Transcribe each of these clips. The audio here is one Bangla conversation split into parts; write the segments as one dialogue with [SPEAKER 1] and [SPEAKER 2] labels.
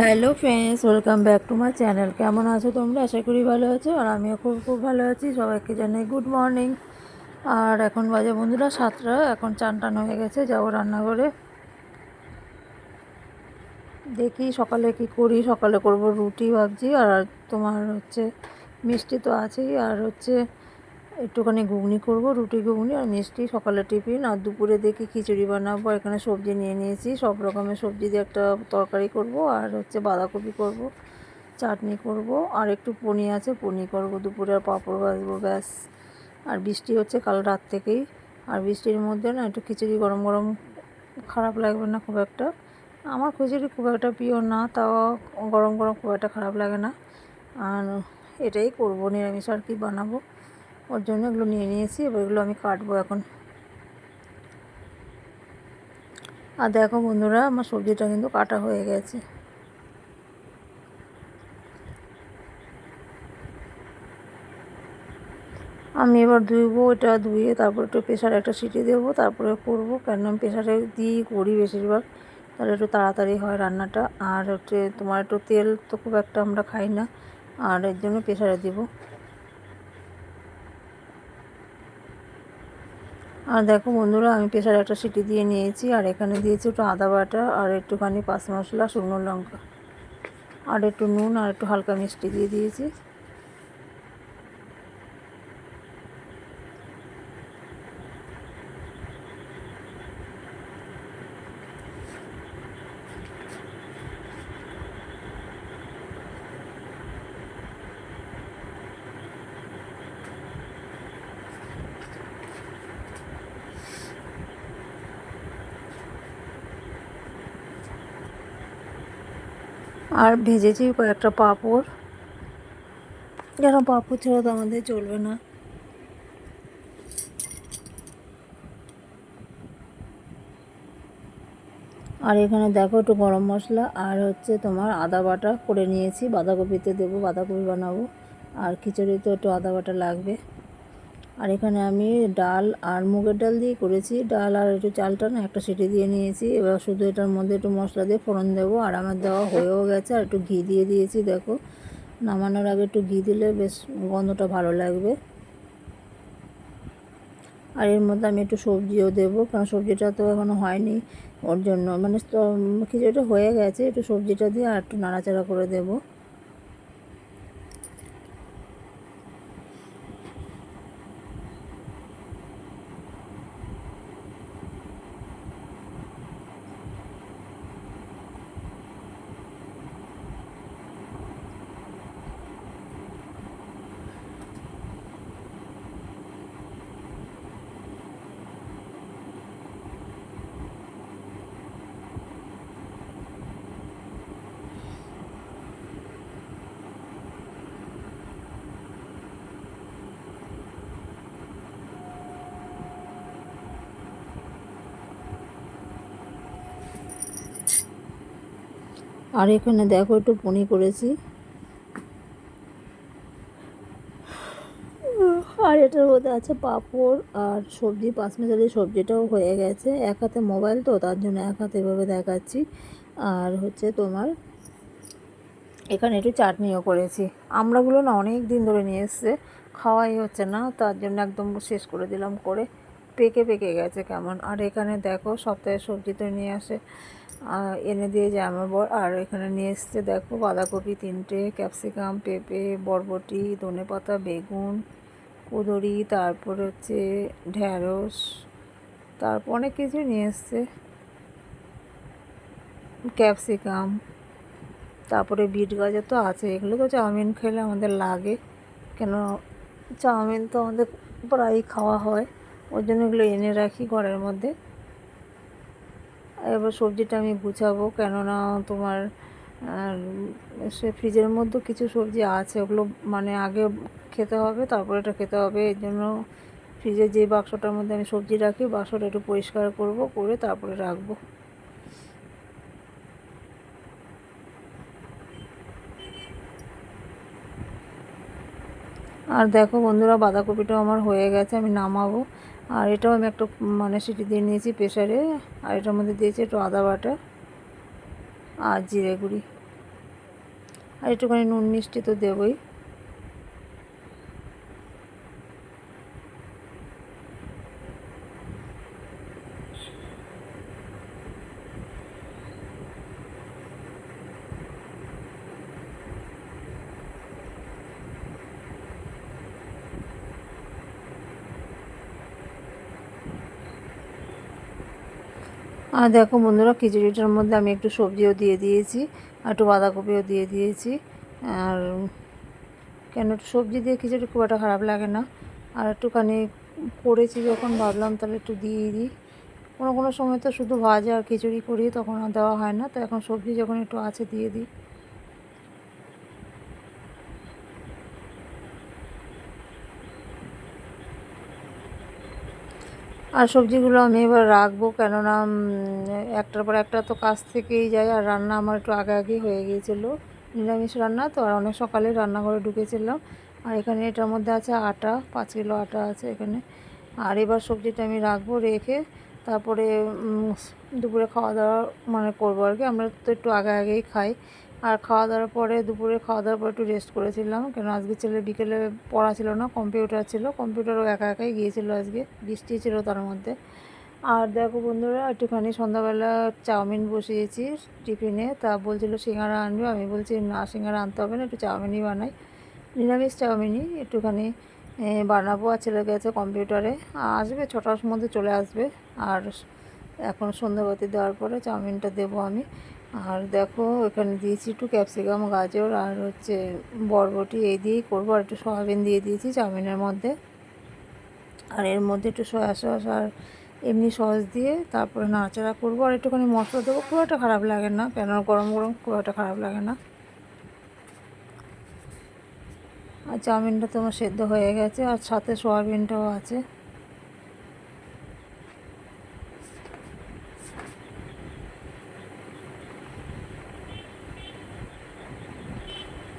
[SPEAKER 1] Hello friends, welcome back to my channel. কেমন আছো তোমরা? আশা করি ভালো আছো, আর আমিও খুব খুব ভালো আছি। সবাইকে জানাই গুড মর্নিং। আর এখন বাজে বন্ধুরা সাতটা, এখন চান টান হয়ে গেছে, যাব রান্নাঘরে। দেখি সকালে কি করি, সকালে করব রুটি ভাবছি, আর তোমার হচ্ছে মিষ্টি তো আছেই, আর হচ্ছে একটুখানি ঘুগনি করব, রুটি ঘুগনি আর মিষ্টি সকালে টিফিন আর দুপুরে দেখি খিচুড়ি বানাবো। এখানে সবজি নিয়ে নিয়েছি, সব রকমের সবজি দিয়ে একটা তরকারি করব আর হচ্ছে বাঁধাকপি করব, চাটনি করব আর একটু পনি আছে পনি করব, দুপুরে আর পাঁপড় ভাজবো, ব্যাস। আর বৃষ্টি হচ্ছে কাল রাত থেকেই। আর বৃষ্টির মধ্যে না একটু খিচুড়ি গরম গরম খারাপ লাগবে না খুব একটা। আমার খিচুড়ি খুব একটা প্রিয় না, তাও গরম গরম খুব একটা খারাপ লাগে না। আর এটাই করব, নিরামিষ আর কি বানাবো। ওর জন্য এগুলো নিয়ে নিয়েছি, এবার এগুলো আমি কাটবো এখন। আর দেখো বন্ধুরা, আমার সবজিটা কিন্তু কাটা হয়ে গেছে। আমি এবার ধুইবো এটা ধুয়ে তারপর একটু প্রেশারে একটা সিটি দেবো, তারপরে করব। কেন আমি প্রেশারে দিয়েই করি বেশিরভাগ। তাহলে একটু তাড়াতাড়ি হয় রান্নাটা। আর হচ্ছে তোমার একটু তেল তো খুব একটা আমরা খাই না। আর এর জন্য প্রেশারে দেবো। আর দেখো বন্ধুরা, আমি প্রেশারে একটা সিটি দিয়ে নিয়েছি, আর এখানে দিয়েছি একটু আদা বাটা আর একটুখানি পাঁচ মশলা শুকনো লঙ্কা। আর একটু নুন আর একটু হালকা মিষ্টি দিয়ে দিয়েছি। আর ভেজেছি কয়েকটা পাঁপড়। যেন পাঁপড় ছাড়া তো আমাদের চলবে না? আর এখানে দেখো একটু গরম মশলা আর হচ্ছে তোমার আদা বাটা করে নিয়েছি। বাঁধাকপিতে দেবো, বাঁধাকপি বানাবো। আর খিচুড়িতে একটু আদা বাটা লাগবে। আর এখানে আমি ডাল আর মুগের ডাল দিয়ে করেছি। ডাল আর একটু চালটা না একটা সিটি দিয়ে নিয়েছি। এবার শুধু এটার মধ্যে একটু মশলা দিয়ে ফোড়ন দেবো। আর আমার দেওয়া হয়েও গেছে। আর একটু ঘি দিয়ে দিয়েছি, দেখো। নামানোর আগে একটু ঘি দিলে বেশ গন্ধটা ভালো লাগবে। আর এর মধ্যে আমি একটু সবজিও দেবো। কারণ সবজিটা তো এখনও হয়নি ওর জন্য। মানে তো খিচুড়িটা হয়ে গেছে। একটু সবজিটা দিয়ে আর একটু নাড়াচাড়া করে দেবো। আর এখানে দেখো একটু পনি করেছি। আর এটার মধ্যে আছে পাঁপড় আর সবজি, পাঁচমিশালি সবজিটাও হয়ে গেছে। এক হাতে মোবাইল তো, তার জন্য এক হাতে এভাবে দেখাচ্ছি। আর হচ্ছে তোমার, এখানে একটু চাটনিও করেছি। আমরাগুলো না অনেক দিন ধরে নিয়ে এসছে, খাওয়াই হচ্ছে না, তার জন্য একদম শেষ করে দিলাম, করে পেকে পেকে গেছে কেমন। আর এখানে দেখো সপ্তাহে সবজি তো নিয়ে আসে। এনে দিয়ে যায় আমার বর। আর এখানে নিয়ে এসছে, দেখো, বাঁধাকপি তিনটে, ক্যাপসিকাম, পেঁপে, বরবটি ধনে পাতা বেগুন, কুদরি, তারপর হচ্ছে ঢ্যাঁড়স, তারপর অনেক কিছু নিয়ে এসছে। ক্যাপসিকাম, তারপরে বিট গাজর তো আছে এগুলো তো চাউমিন খেলে আমাদের লাগে। কেন, চাউমিন তো আমাদের প্রায়ই খাওয়া হয় ওই জন্য এগুলো এনে রাখি ঘরের মধ্যে। এবার সবজিটা আমি গুছাবো, কেননা তোমার সে ফ্রিজের মধ্যে কিছু সবজি আছে, ওগুলো মানে আগে খেতে হবে, তারপরে এটা খেতে হবে এই জন্য ফ্রিজের যে বাক্সটার মধ্যে আমি সবজি রাখি, বাক্সটা একটু পরিষ্কার করব, করে তারপরে রাখব। আর দেখো বন্ধুরা, বাঁধাকপিটাও আমার হয়ে গেছে, আমি নামাবো। আর এটাও আমি একটা মানে সিটি দিয়ে নিয়েছি প্রেশারে আর এটার মধ্যে দিয়েছি একটু আদা বাটা আর জিরে গুঁড়ি। আর একটুখানি নুন মিষ্টি তো দেবই। আর দেখো বন্ধুরা, খিচুড়িটার মধ্যে আমি একটু সবজিও দিয়ে দিয়েছি আর একটু বাঁধাকপিও দিয়ে দিয়েছি। আর কেন একটু সবজি দিয়ে খিচুড়ি খুব একটা খারাপ লাগে না। আর একটুখানি করেছি যখন, ভাবলাম তাহলে একটু দিয়ে দিই। কোনো কোনো সময় তো শুধু ভাজা আর খিচুড়ি করি তখন আর দেওয়া হয় না, তো এখন সবজি যখন একটু আছে দিয়ে দিই। আর সবজিগুলো আমি এবার রাখব, কেননা একটার পর একটা তো কাজ থেকেই যায়, আর রান্না আমার একটু আগে আগেই হয়ে গিয়েছিল। নিরামিষ রান্না, তো আর অনেক সকালে রান্নাঘরে ঢুকেছিলাম। আর এখানে এটার মধ্যে আছে আটা, পাঁচ কিলো আটা আছে এখানে। আর এবার সবজিটা আমি রাখব, রেখে তারপরে দুপুরে খাওয়া দাওয়া মানে করব আর কি। আমরা তো একটু আগে আগেই খাই। আর খাওয়া দাওয়ার পরে দুপুরে খাওয়া দাওয়ার পরে একটু রেস্ট করেছিলাম। কেন আজকে ছেলে বিকেলে পড়া ছিল না কম্পিউটার ছিল। কম্পিউটারও একা একাই গিয়েছিল আজকে। বৃষ্টি ছিল তার মধ্যে। আর দেখো বন্ধুরা, একটুখানি সন্ধ্যাবেলা চাউমিন বসিয়েছি টিফিনে। তা বলছিল, সিঙ্গারা আনবে? আমি বলছি, না, সিঙ্গারা আনতে হবে না, একটু চাউমিনই বানাই। নিরামিষ চাউমিনই একটুখানি বানাবো। আর ছেলে গেছে কম্পিউটারে আসবে, ছটার মধ্যে চলে আসবে। আর এখন সন্ধ্যাবাতি দেওয়ার পরে চাউমিনটা দেবো আমি। আর দেখো, এখানে দিয়েছি একটু ক্যাপসিকাম, গাজর আর হচ্ছে বরবটি। এই দিয়েই করব, আর একটু সয়াবিন দিয়ে দিয়েছি চাউমিনের মধ্যে। আর এর মধ্যে একটু সয়া সস আর এমনি সস দিয়ে তারপরে নাড়াচাড়া করব। আর একটুখানি মশলা দেবো, খুব একটা খারাপ লাগে না। কেন? গরম গরম খুব একটা খারাপ লাগে না। আর চাউমিনটা তোমার সেদ্ধ হয়ে গেছে, আর সাথে সয়াবিনটাও আছে।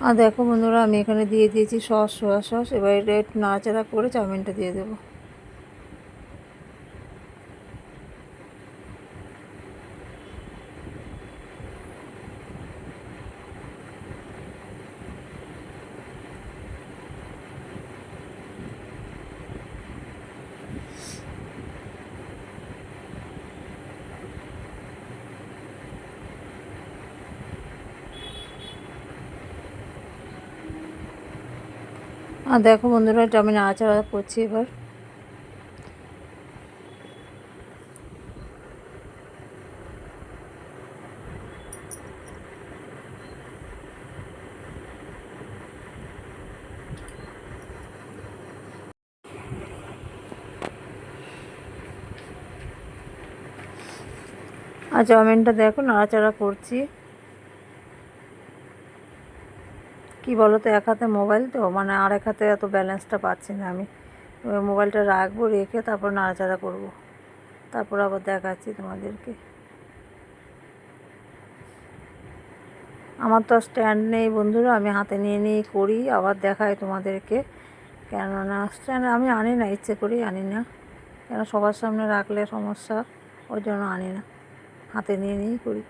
[SPEAKER 1] আর দেখো বন্ধুরা, আমি এখানে দিয়ে দিয়েছি সস, সোয়া সস। এবার এটা নাড়াচাড়া করে চাউমিনটা দিয়ে দেবো। আর দেখো বন্ধুরা এটা আমি নাড়াচাড়া করছি এবার। আর চাউমিনটা দেখো নাড়াচাড়া করছি। কি বলো তো এক হাতে মোবাইল তো মানে আর এক হাতে এত ব্যালেন্সটা পাচ্ছি না আমি। মোবাইলটা রাখব, রেখে তারপর নাড়াচাড়া করব। তারপর আবার দেখাচ্ছি তোমাদেরকে। আমার তো স্ট্যান্ড নেই বন্ধুরা, আমি হাতে নিয়ে নিয়ে করি, আবার দেখাই তোমাদেরকে। কেননা স্ট্যান্ড আমি আনি না, ইচ্ছে করেই আনি না। কেন সবার সামনে রাখলে সমস্যা, ওই জন্য আনি না। হাতে নিয়ে নিয়েই করি।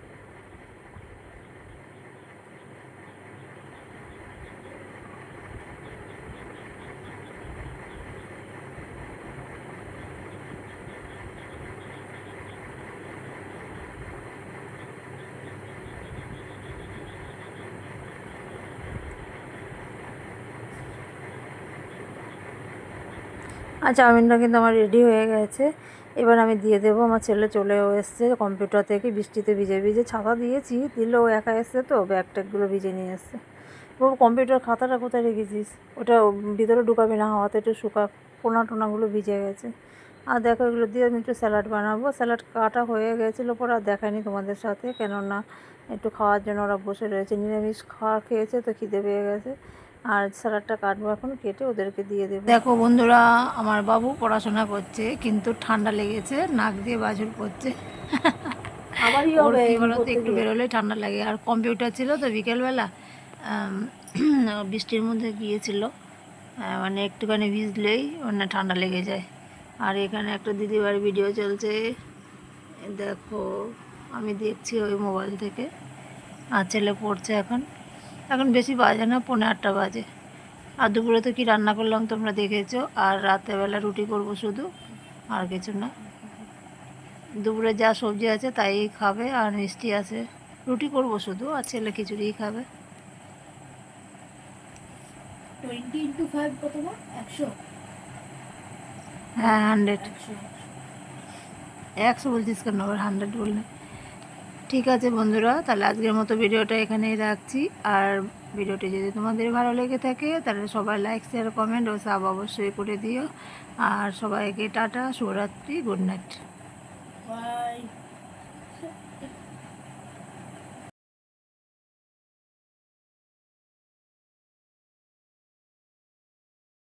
[SPEAKER 1] আর চাউমিনটা কিন্তু আমার রেডি হয়ে গেছে। এবার আমি দিয়ে দেবো, আমার ছেলে চলেও এসছে কম্পিউটার থেকে, বৃষ্টিতে ভিজে ভিজে ছাতা দিয়েছি দিলেও ও একা এসছে তো ব্যাগ ট্যাগগুলো ভিজে নিয়ে এসছে। ও কম্পিউটার খাতাটা কোথায় রেখেছিস? ওটা ভিতরে ঢুকাবি না, হাওয়াতে একটু শুকা, কোনা টোনাগুলো ভিজে গেছে। আর দেখো এগুলো দিয়ে আমি একটু স্যালাড বানাবো। স্যালাড কাটা হয়ে গেছিল পরে আর দেখায়নি তোমাদের সাথে, কেননা একটু খাওয়ার জন্য ওরা বসে রয়েছে। নিরামিষ খাওয়া খেয়েছে তো খিদে পেয়ে গেছে। আর স্যালাডটা কাটবো এখন কেটে ওদেরকে দিয়ে দেবো। দেখো বন্ধুরা আমার বাবু পড়াশোনা করছে কিন্তু ঠান্ডা লেগেছে নাক দিয়ে বাজুর করছে। বলতো একটু বেরোলেই ঠান্ডা লাগে। আর কম্পিউটার ছিল তো বিকেলবেলা বৃষ্টির মধ্যে গিয়েছিল। মানে একটুখানি ভিজলেই মানে ঠান্ডা লেগে যায়। আর এখানে একটা দিদিবার ভিডিও চলছে। দেখো আমি দেখছি ওই মোবাইল থেকে। আর ছেলে পড়ছে এখন। এখন বেশি বাজে না পৌনে আটটা বাজে। আর দুপুরে তো কী রান্না করলাম তোমরা দেখেছ আর রাত্রেবেলা রুটি করব শুধু আর কিছু না। দুপুরে যা সবজি আছে তাই খাবে আর মিষ্টি আছে। রুটি করব শুধু আর ছেলে খিচুড়িই খাবে।
[SPEAKER 2] টোয়েন্টি ইন্টু ফাইভ কত একশো?
[SPEAKER 1] হ্যাঁ হান্ড্রেড।
[SPEAKER 2] একশো।
[SPEAKER 1] একশো বলছিস কেন? আবার হান্ড্রেড বললে। ঠিক আছে বন্ধুরা, তাহলে আজকের মতো ভিডিওটা এখানেই রাখছি। আর ভিডিওটি যদি তোমাদের ভালো লেগে থাকে, তাহলে সবাই লাইক শেয়ার কমেন্ট ও সাব অবশ্যই করে দিও। আর সবাইকে টাটা, শুভরাত্রি গুড নাইট
[SPEAKER 2] বাই